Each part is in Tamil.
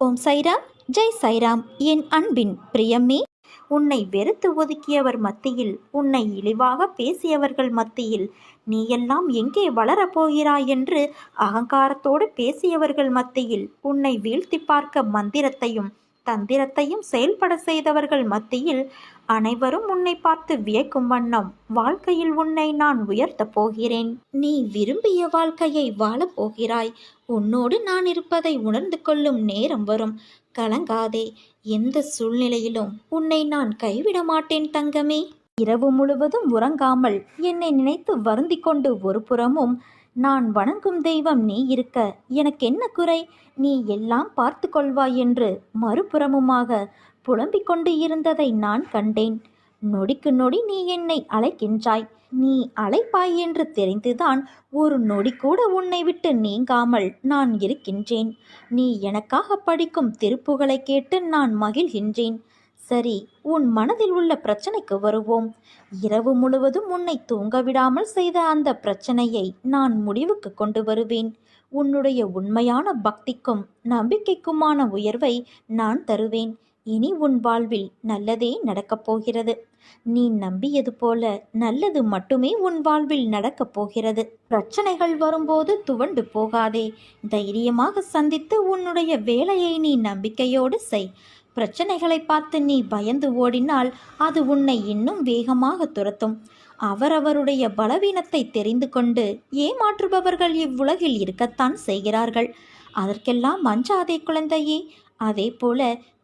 ஓம் சைராம் ஜெய் சைராம். என் அன்பின் பிரியம்மே உன்னை வெறுத்து ஒதுக்கியவர் மத்தியில் உன்னை இழிவாக பேசியவர்கள் மத்தியில் நீ எல்லாம் எங்கே வளரப் போகிறாய் என்று அகங்காரத்தோடு பேசியவர்கள் மத்தியில் உன்னை வீழ்த்தி பார்க்க மந்திரத்தையும் தந்திரத்தையும் செயல்பட செய்தவர்கள் மத்தியில் அனைவரும் உன்னை பார்த்து வியக்கும் வண்ணம் வாழ்க்கையில் உன்னை நான் உயர்த்தப் போகிறேன். நீ விரும்பிய வாழ்க்கையை வாழப் போகிறாய். உன்னோடு நான் இருப்பதை உணர்ந்து கொள்ளும் நேரம் வரும். கலங்காதே. எந்த சூழ்நிலையிலும் உன்னை நான் கைவிட மாட்டேன் தங்கமே. இரவு முழுவதும் உறங்காமல் என்னை நினைத்து வருந்திக் கொண்டு ஒரு புறமும் நான் வணங்கும் தெய்வம் நீ இருக்க. எனக்கு என்ன குறை? நீ எல்லாம் பார்த்து கொள்வாய் என்று மறுபுறமுமாக புலம்பிக் கொண்டு இருந்ததை நான் கண்டேன். நொடிக்கு நொடி நீ என்னை அழைக்கின்றாய். நீ அழைப்பாய் என்று தெரிந்துதான் ஒரு நொடி கூட உன்னை விட்டு நீங்காமல் நான் இருக்கின்றேன். நீ எனக்காக படிக்கும் திருப்புகளை கேட்டு நான் மகிழ்கின்றேன். சரி உன் மனதில் உள்ள பிரச்சனைக்கு வருவோம். இரவு முழுவதும் உன்னை தூங்க விடாமல் செய்த அந்த பிரச்சனையை நான் முடிவுக்கு கொண்டு வருவேன். உன்னுடைய உண்மையான பக்திக்கும் நம்பிக்கைக்குமான உயர்வை நான் தருவேன். இனி உன் வாழ்வில் நல்லதே நடக்கப் போகிறது. நீ நம்பியது போல நல்லது மட்டுமே உன் வாழ்வில் நடக்கப் போகிறது. பிரச்சனைகள் வரும்போது துவண்டு போகாதே. தைரியமாக சந்தித்து உன்னுடைய வேலையை நீ நம்பிக்கையோடு செய். பிரச்சனைகளை பார்த்து நீ பயந்து ஓடினால் அது உன்னை இன்னும் வேகமாக துரத்தும். அவரவருடைய பலவீனத்தை தெரிந்து கொண்டு ஏமாற்றுபவர்கள் இவ்வுலகில் இருக்கத்தான் செய்கிறார்கள். அதற்கெல்லாம் மஞ்சாதே குழந்தையே. அதே போல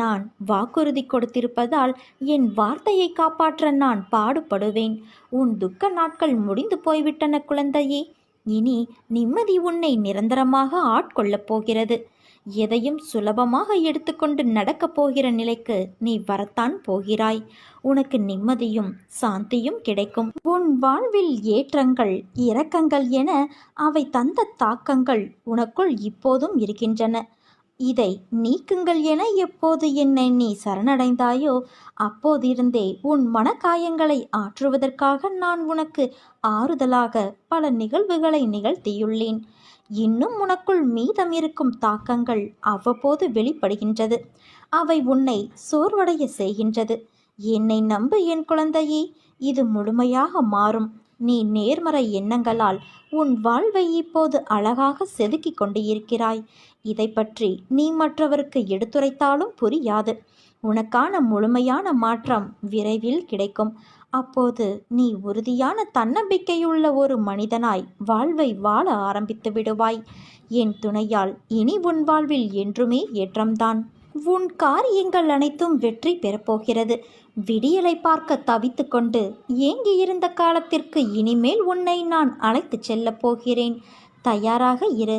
நான் வாக்குறுதி கொடுத்திருப்பதால் என் வார்த்தையை காப்பாற்ற நான் பாடுபடுவேன். உன் துக்க நாட்கள் முடிந்து போய்விட்டன குழந்தையே. இனி நிம்மதி உன்னை நிரந்தரமாக ஆட்கொள்ளப் போகிறது. எதையும் சுலபமாக எடுத்துக்கொண்டு நடக்கப் போகிற நிலைக்கு நீ வரத்தான் போகிறாய். உனக்கு நிம்மதியும் சாந்தியும் கிடைக்கும். உன் வாழ்வில் ஏற்றங்கள் இரக்கங்கள் என அவை தந்த தாக்கங்கள் உனக்குள் இப்போதும் இருக்கின்றன. இதை நீக்குங்கள் என எப்போது என்னை நீ சரணடைந்தாயோ அப்போதிருந்தே உன் மனக்காயங்களை ஆற்றுவதற்காக நான் உனக்கு ஆறுதலாக பல நிகழ்வுகளை நிகழ்த்தியுள்ளேன். இன்னும் உனக்குள் மீதம் இருக்கும் தாக்கங்கள் அவ்வப்போது வெளிப்படுகின்றது. அவை உன்னை சோர்வடைய செய்கின்றது. என்னை நம்பு என் குழந்தையே இது முழுமையாக மாறும். நீ நேர்மறை எண்ணங்களால் உன் வாழ்வை இப்போது அழகாக செதுக்கிக் கொண்டு இருக்கிறாய் இதை பற்றி நீ மற்றவருக்கு எடுத்துரைத்தாலும் புரியாது. உனக்கான முழுமையான மாற்றம் விரைவில் கிடைக்கும். அப்போது நீ உறுதியான தன்னம்பிக்கையுள்ள ஒரு மனிதனாய் வாழ்வை வாழ ஆரம்பித்து விடுவாய். என் துணையால் இனி உன் வாழ்வில் என்றுமே ஏற்றம்தான். உன் காரியங்கள் அனைத்தும் வெற்றி பெறப்போகிறது. விடியலை பார்க்க தவித்து கொண்டு ஏங்கியிருந்த காலத்திற்கு இனிமேல் உன்னை நான் அழைத்துச் செல்லப் போகிறேன். தயாராக இரு.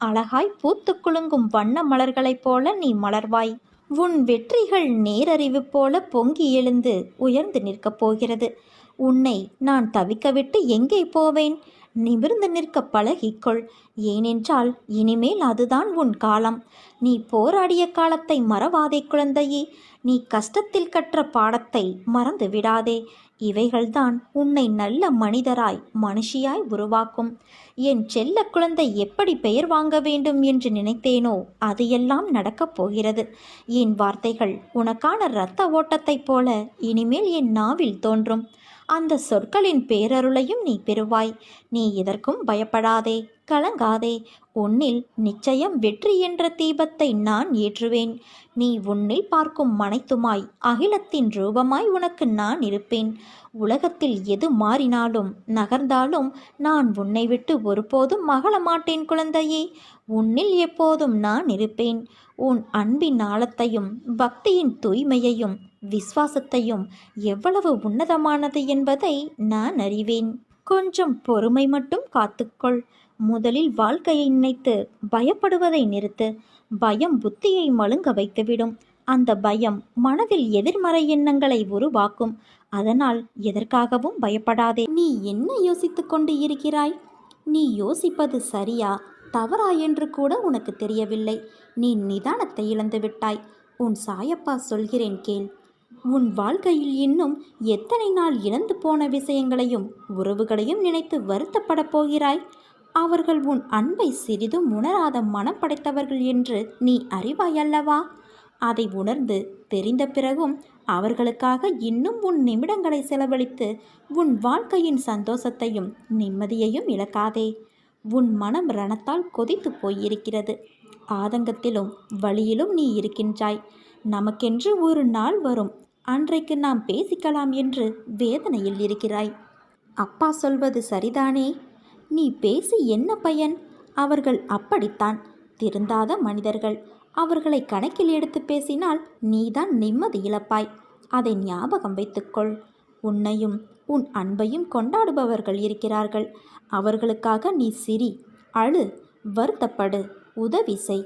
அழகாய் பூத்து குலுங்கும் வண்ண மலர்களைப் போல நீ மலர்வாய். உன் வெற்றிகள் நேரறிவு போல பொங்கி எழுந்து உயர்ந்து நிற்கப் போகிறது. உன்னை நான் தவிக்கவிட்டு எங்கே போவேன்? நிமிர்ந்து நிற்க பழகிக்கொள். ஏனென்றால் இனிமேல் அதுதான் உன் காலம். நீ போராடிய காலத்தை மறவாதே குழந்தையே. நீ கஷ்டத்தில் கற்ற பாடத்தை மறந்து விடாதே. இவைகள்தான் உன்னை நல்ல மனிதராய் மனுஷியாய் உருவாக்கும். என் செல்ல குழந்தை எப்படி பெயர் வாங்க வேண்டும் என்று நினைத்தேனோ அது எல்லாம் நடக்கப் போகிறது. என் வார்த்தைகள் உனக்கான இரத்த ஓட்டத்தைப் போல இனிமேல் என் நாவில் தோன்றும். அந்த சொற்களின் பேரருளையும் நீ பெறுவாய். நீ எதற்கும் பயப்படாதே கலங்காதே. உன்னில் நிச்சயம் வெற்றி என்ற தீபத்தை நான் ஏற்றுவேன். நீ உன்னில் பார்க்கும் மனைத்துமாய் அகிலத்தின் ரூபமாய் உனக்கு நான் இருப்பேன். உலகத்தில் எது மாறினாலும் நகர்ந்தாலும் நான் உன்னை விட்டு ஒருபோதும் மகள மாட்டேன் குழந்தையே. உன்னில் எப்போதும் நான் இருப்பேன். உன் அன்பின் ஆழத்தையும் பக்தியின் தூய்மையையும் விசுவாசத்தையும் எவ்வளவு உன்னதமானது என்பதை நான் அறிவேன். கொஞ்சம் பொறுமை மட்டும் காத்துக்கொள். முதலில் வாழ்க்கையை நினைத்து பயப்படுவதை நிறுத்து பயம் புத்தியை மழுங்க வைத்துவிடும். அந்த பயம் மனதில் எதிர்மறை எண்ணங்களை உருவாக்கும். அதனால் எதற்காகவும் பயப்படாதே. நீ என்ன யோசித்துக் கொண்டு இருக்கிறாய்? நீ யோசிப்பது சரியா தவறா என்று கூட உனக்கு தெரியவில்லை. நீ நிதானத்தை இழந்து விட்டாய். உன் சாயப்பா சொல்கிறேன் கேள். உன் வாழ்க்கையில் இன்னும் எத்தனை நாள் இழந்து போன விஷயங்களையும் உறவுகளையும் நினைத்து வருத்தப்படப் போகிறாய்? அவர்கள் உன் அன்பை சிறிதும் உணராத மனம் படைத்தவர்கள் என்று நீ அறிவாயல்லவா? அதை உணர்ந்து தெரிந்த பிறகும் அவர்களுக்காக இன்னும் உன் நிமிடங்களை செலவழித்து உன் வாழ்க்கையின் சந்தோஷத்தையும் நிம்மதியையும் இழக்காதே. உன் மனம் ரணத்தால் கொதித்து போயிருக்கிறது. ஆதங்கத்திலும் வழியிலும் நீ இருக்கின்றாய். நமக்கென்று ஒரு நாள் வரும். அன்றைக்கு நாம் பேசிக்கலாம் என்று வேதனையில் இருக்கிறாய். அப்பா சொல்வது சரிதானே? நீ பேசி என்ன பயன்? அவர்கள் அப்படித்தான். திருந்தாத மனிதர்கள். அவர்களை கணக்கில் எடுத்து பேசினால் நீதான் நிம்மதி இழப்பாய். அதை ஞாபகம் வைத்துக்கொள். உன்னையும் உன் அன்பையும் கொண்டாடுபவர்கள் இருக்கிறார்கள். அவர்களுக்காக நீ சிரி அழு வருத்தப்படு உதவி செய்.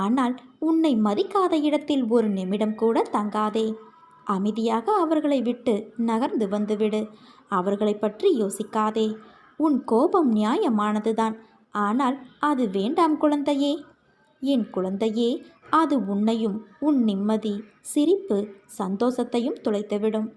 ஆனால் உன்னை மதிக்காத இடத்தில் ஒரு நிமிடம் கூட தங்காதே. அமைதியாக அவர்களை விட்டு நகர்ந்து வந்துவிடு. அவர்களை பற்றி யோசிக்காதே. உன் கோபம் நியாயமானதுதான். ஆனால் அது வேண்டாம் குழந்தையே. என் குழந்தையே அது உன்னையும் உன் நிம்மதி சிரிப்பு சந்தோஷத்தையும் துளைத்துவிடும்.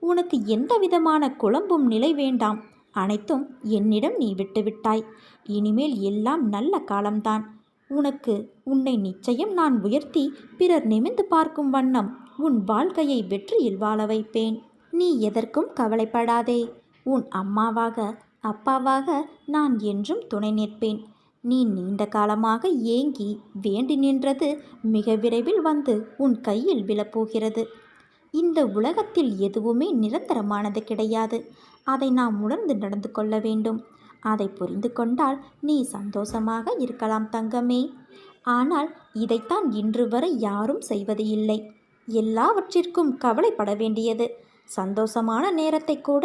உனக்கு எந்த விதமான குழம்பும் நிலை வேண்டாம். அனைத்தும் என்னிடம் நீ விட்டுவிட்டாய். இனிமேல் எல்லாம் நல்ல காலம்தான். உனக்கு உன்னை நிச்சயம் நான் உயர்த்தி பிறர் நிமிந்து பார்க்கும் வண்ணம் உன் வாழ்க்கையை வெற்றியில் வாழ வைப்பேன். நீ எதற்கும் கவலைப்படாதே. உன் அம்மாவாக அப்பாவாக நான் என்றும் துணை நிற்பேன். நீ நீண்ட காலமாக ஏங்கி வேண்டி நின்றது மிக விரைவில் வந்து உன் கையில் விழப்போகிறது. இந்த உலகத்தில் எதுவுமே நிரந்தரமானது கிடையாது. அதை நாம் உணர்ந்து நடந்து கொள்ள வேண்டும். அதை புரிந்து கொண்டால் நீ சந்தோஷமாக இருக்கலாம் தங்கமே. ஆனால் இதைத்தான் இன்று வரை யாரும் செய்வது இல்லை. எல்லாவற்றிற்கும் கவலைப்பட வேண்டியது. சந்தோஷமான நேரத்தை கூட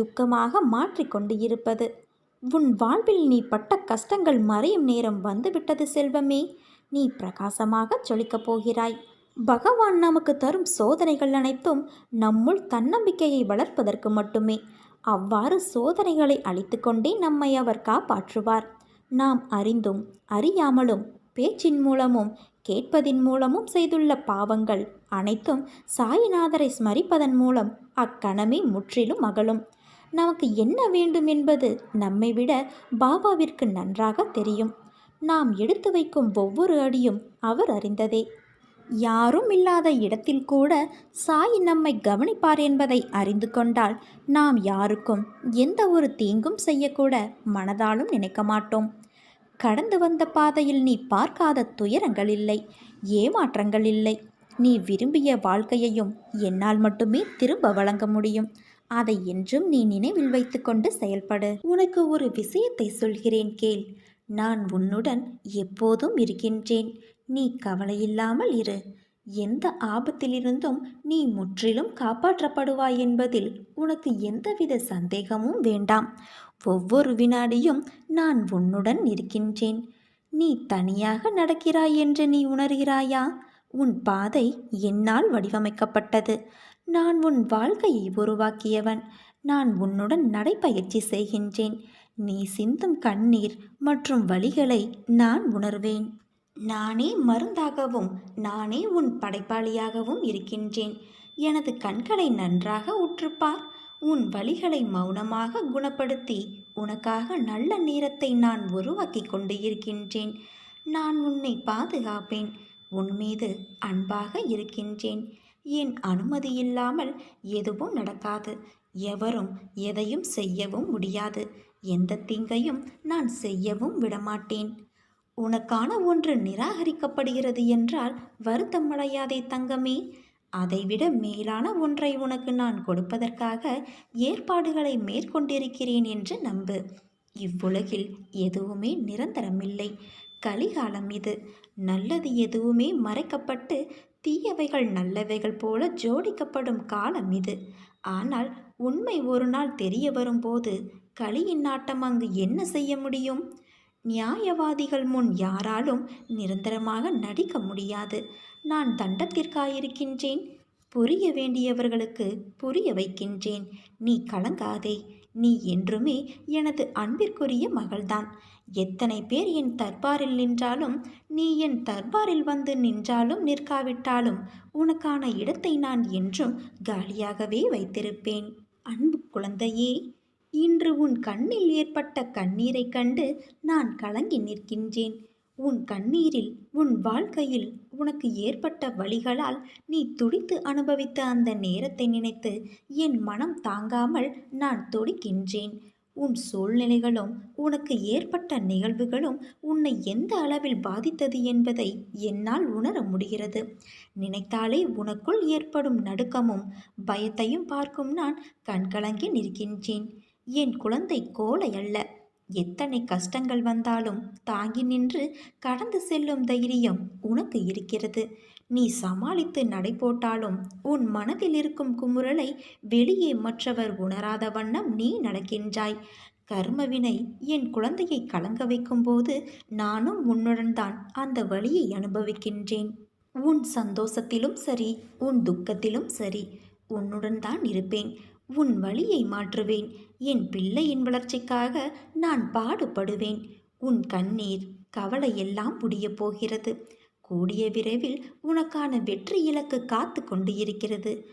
துக்கமாக மாற்றிக்கொண்டு இருப்பது. உன் வாழ்வில் நீ பட்ட கஷ்டங்கள் மறையும் நேரம் வந்துவிட்டது செல்வமே. நீ பிரகாசமாக ஜொலிக்கப் போகிறாய். பகவான் நமக்கு தரும் சோதனைகள் அனைத்தும் நம்முள் தன்னம்பிக்கையை வளர்ப்பதற்கு மட்டுமே. அவ்வாறு சோதனைகளை அளித்துக்கொண்டே நம்மை அவர் காப்பாற்றுவார். நாம் அறிந்தும் அறியாமலும் பேச்சின் மூலமும் கேட்பதின் மூலமும் செய்துள்ள பாவங்கள் அனைத்தும் சாயிநாதரை ஸ்மரிப்பதன் மூலம் அக்கணமே முற்றிலும் அகலும். நமக்கு என்ன வேண்டும் என்பது நம்மை விட பாபாவிற்கு நன்றாக தெரியும். நாம் எடுத்து வைக்கும் ஒவ்வொரு அடியும் அவர் அறிந்ததே. யாரும் இல்லாத இடத்தில் கூட சாய் நம்மை கவனிப்பார் என்பதை அறிந்து கொண்டால் நாம் யாருக்கும் எந்த ஒரு தீங்கும் செய்யக்கூட மனதாலும் நினைக்க மாட்டோம். கடந்து வந்த பாதையில் நீ பார்க்காத துயரங்கள் இல்லை ஏமாற்றங்கள் இல்லை. நீ விரும்பிய வாழ்க்கையையும் என்னால் மட்டுமே திரும்ப வழங்க முடியும். அதை என்றும் நீ நினைவில் வைத்துக்கொண்டு செயல்படு. உனக்கு ஒரு விஷயத்தை சொல்கிறேன் கேள். நான் உன்னுடன் எப்போதும் இருக்கின்றேன். நீ கவலையில்லாமல் இரு. எந்த ஆபத்திலிருந்தும் நீ முற்றிலும் காப்பாற்றப்படுவாய் என்பதில் உனக்கு எந்தவித சந்தேகமும் வேண்டாம். ஒவ்வொரு வினாடியும் நான் உன்னுடன் இருக்கின்றேன். நீ தனியாக நடக்கிறாய் என்று நீ உணர்கிறாயா? உன் பாதை என்னால் வடிவமைக்கப்பட்டது. நான் உன் வாழ்க்கையை உருவாக்கியவன். நான் உன்னுடன் நடைப்பயிற்சி செய்கின்றேன். நீ சிந்தும் கண்ணீர் மற்றும் வழிகளை நான் உணர்வேன். நானே மருந்தாகவும் நானே உன் படைப்பாளியாகவும் இருக்கின்றேன். எனது கண்களை நன்றாக உற்றுப்பார். உன் வழிகளை மௌனமாக குணப்படுத்தி உனக்காக நல்ல நேரத்தை நான் உருவாக்கி கொண்டு இருக்கின்றேன். நான் உன்னை பாதுகாப்பேன். உன் மீது அன்பாக இருக்கின்றேன். என் அனுமதி இல்லாமல் எதுவும் நடக்காது. எவரும் எதையும் செய்யவும் முடியாது. எந்த தீங்கையும் நான் செய்யவும் விடமாட்டேன். உனக்கான ஒன்று நிராகரிக்கப்படுகிறது என்றால் வருத்தமடையாதே தங்கமே. அதைவிட மேலான ஒன்றை உனக்கு நான் கொடுப்பதற்காக ஏற்பாடுகளை மேற்கொண்டிருக்கிறேன் என்று நம்பு. இவ்வுலகில் எதுவுமே நிரந்தரமில்லை. கலிகாலம் இது. நல்லது எதுவுமே மறைக்கப்பட்டு தீயவைகள் நல்லவைகள் போல ஜோடிக்கப்படும் காலம் இது. ஆனால் உண்மை ஒரு நாள் தெரிய வரும்போது களியின் நாட்டம் அங்கு என்ன செய்ய முடியும்? நியாயவாதிகள் முன் யாராலும் நிரந்தரமாக நடிக்க முடியாது. நான் தண்டத்திற்காயிருக்கின்றேன். புரிய வேண்டியவர்களுக்கு புரிய வைக்கின்றேன். நீ கலங்காதே. நீ என்றுமே எனது அன்பிற்குரிய மகள்தான். எத்தனை பேர் என் தர்பாரில் நின்றாலும் நீ என் தர்பாரில் வந்து நின்றாலும் நிற்காவிட்டாலும் உனக்கான இடத்தை நான் என்றும் காலியாகவே வைத்திருப்பேன். அன்பு குழந்தையே இன்று உன் கண்ணில் ஏற்பட்ட கண்ணீரைக் கண்டு நான் கலங்கி நிற்கின்றேன். உன் கண்ணீரில் உன் வாழ்க்கையில் உனக்கு ஏற்பட்ட வழிகளால் நீ துடித்து அனுபவித்த அந்த நேரத்தை நினைத்து என் மனம் தாங்காமல் நான் துடிக்கின்றேன். உன் சூழ்நிலைகளும் உனக்கு ஏற்பட்ட நிகழ்வுகளும் உன்னை எந்த அளவில் பாதித்தது என்பதை என்னால் உணர முடிகிறது. நினைத்தாலே உனக்குள் ஏற்படும் நடுக்கமும் பயத்தையும் பார்க்கும் நான் கண்கலங்கி நிற்கின்றேன். என் குழந்தை கோலை அல்ல. எத்தனை கஷ்டங்கள் வந்தாலும் தாங்கி நின்று கடந்து செல்லும் தைரியம் உனக்கு இருக்கிறது. நீ சமாளித்து நடை போட்டாலும் உன் மனதில் இருக்கும் குமுறலை வெளியே மற்றவர் உணராத வண்ணம் நீ நடக்கின்றாய். கர்மவினை என் குழந்தையை கலங்க வைக்கும்போது நானும் உன்னுடன் தான் அந்த வழியை அனுபவிக்கின்றேன். உன் சந்தோஷத்திலும் சரி உன் துக்கத்திலும் சரி உன்னுடன் தான் இருப்பேன். உன் வழியை மாற்றுவேன். என் பிள்ளையின் வளர்ச்சிக்காக நான் பாடுபடுவேன். உன் கண்ணீர் கவலை எல்லாம் முடியப் போகிறது. கூடிய விரைவில் உனக்கான வெற்றி இலக்கு காத்து கொண்டு இருக்கிறது.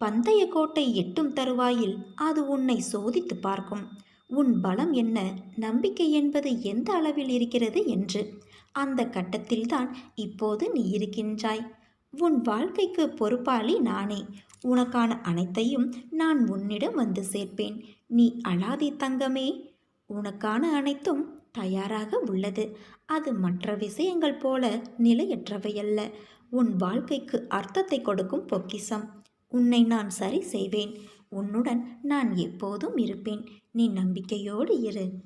பந்தய கோட்டை எட்டும் தருவாயில் அது உன்னை சோதித்து பார்க்கும். உன் பலம் என்ன? நம்பிக்கை என்பது எந்த அளவில் இருக்கிறது என்று. அந்த கட்டத்தில்தான் இப்போது நீ இருக்கின்றாய். உன் வாழ்க்கைக்கு பொறுப்பாளி நானே. உனக்கான அனைத்தையும் நான் உன்னிடம் வந்து சேர்ப்பேன். நீ அழாதி தங்கமே உனக்கான அனைத்தும் தயாராக உள்ளது. அது மற்ற விஷயங்கள் போல நிலையற்றவையல்ல. உன் வாழ்க்கைக்கு அர்த்தத்தை கொடுக்கும் பொக்கிசம் உன்னை நான் சரி செய்வேன். உன்னுடன் நான் எப்போதும் இருப்பேன். நீ நம்பிக்கையோடு இரு.